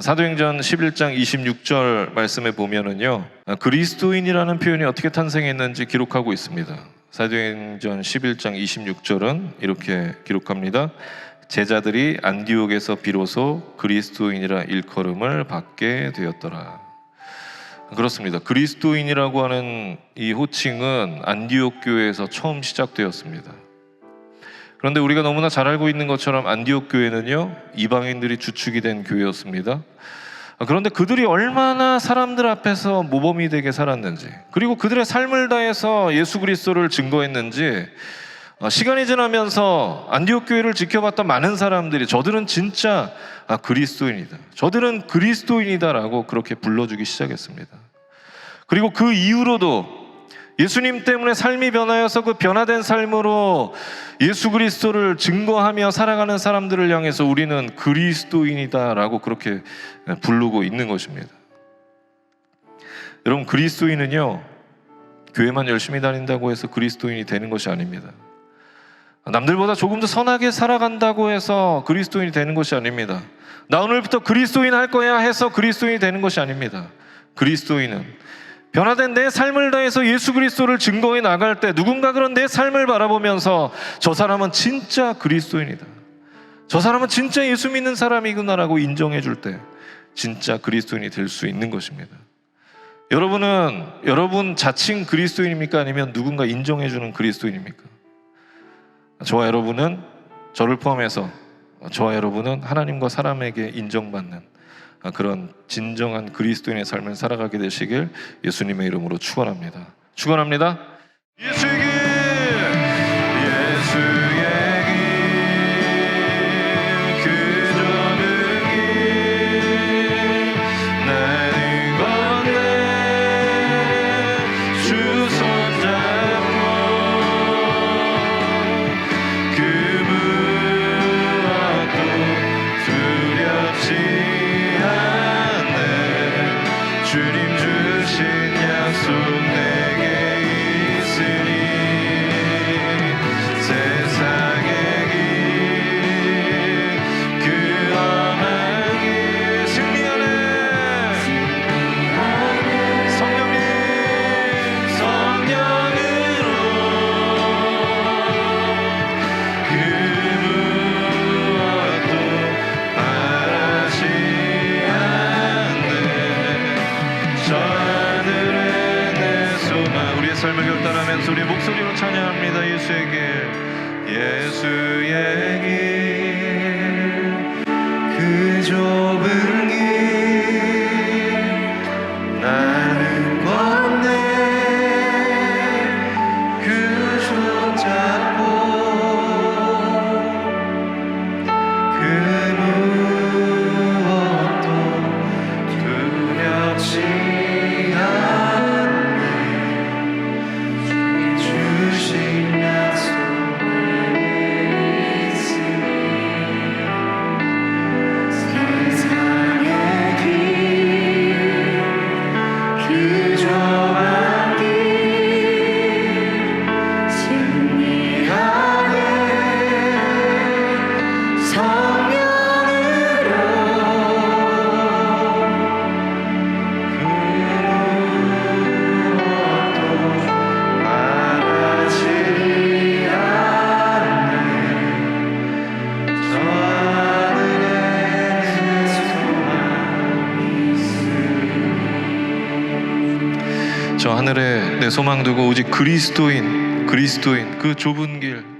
사도행전 11장 26절 말씀에 보면은요 그리스도인이라는 표현이 어떻게 탄생했는지 기록하고 있습니다. 사도행전 11장 26절은 이렇게 기록합니다. 제자들이 안디옥에서 비로소 그리스도인이라 일컬음을 받게 되었더라. 그렇습니다. 그리스도인이라고 하는 이 호칭은 안디옥 교회에서 처음 시작되었습니다. 그런데 우리가 너무나 잘 알고 있는 것처럼 안디옥 교회는요 이방인들이 주축이 된 교회였습니다. 그런데 그들이 얼마나 사람들 앞에서 모범이 되게 살았는지 그리고 그들의 삶을 다해서 예수 그리스도를 증거했는지 어, 시간이 지나면서 안디옥 교회를 지켜봤던 많은 사람들이 저들은 진짜 아, 그리스도인이다. 저들은 그리스도인이다라고 그렇게 불러주기 시작했습니다. 그리고 그 이후로도 예수님 때문에 삶이 변하여서 그 변화된 삶으로 예수 그리스도를 증거하며 살아가는 사람들을 향해서 우리는 그리스도인이다라고 그렇게 부르고 있는 것입니다. 여러분 그리스도인은요 교회만 열심히 다닌다고 해서 그리스도인이 되는 것이 아닙니다. 남들보다 조금 더 선하게 살아간다고 해서 그리스도인이 되는 것이 아닙니다. 나 오늘부터 그리스도인 할 거야 해서 그리스도인이 되는 것이 아닙니다. 그리스도인은 변화된 내 삶을 다해서 예수 그리스도를 증거해 나갈 때 누군가 그런 내 삶을 바라보면서 저 사람은 진짜 그리스도인이다. 저 사람은 진짜 예수 믿는 사람이구나라고 인정해 줄 때 진짜 그리스도인이 될 수 있는 것입니다. 여러분은 여러분 자칭 그리스도인입니까? 아니면 누군가 인정해 주는 그리스도인입니까? 저와 여러분은 저를 포함해서 저와 여러분은 하나님과 사람에게 인정받는 그런 진정한 그리스도인의 삶을 살아가게 되시길 예수님의 이름으로 축원합니다. 축원합니다. 저 하늘에 내 소망. 우리의 삶을 결단하면서 우리의 목소리로 찬양합니다. 예수의 길 예수의 길 그 좁은 저 하늘에 내 소망 두고 오직 그리스도인 그리스도인 그 좁은 길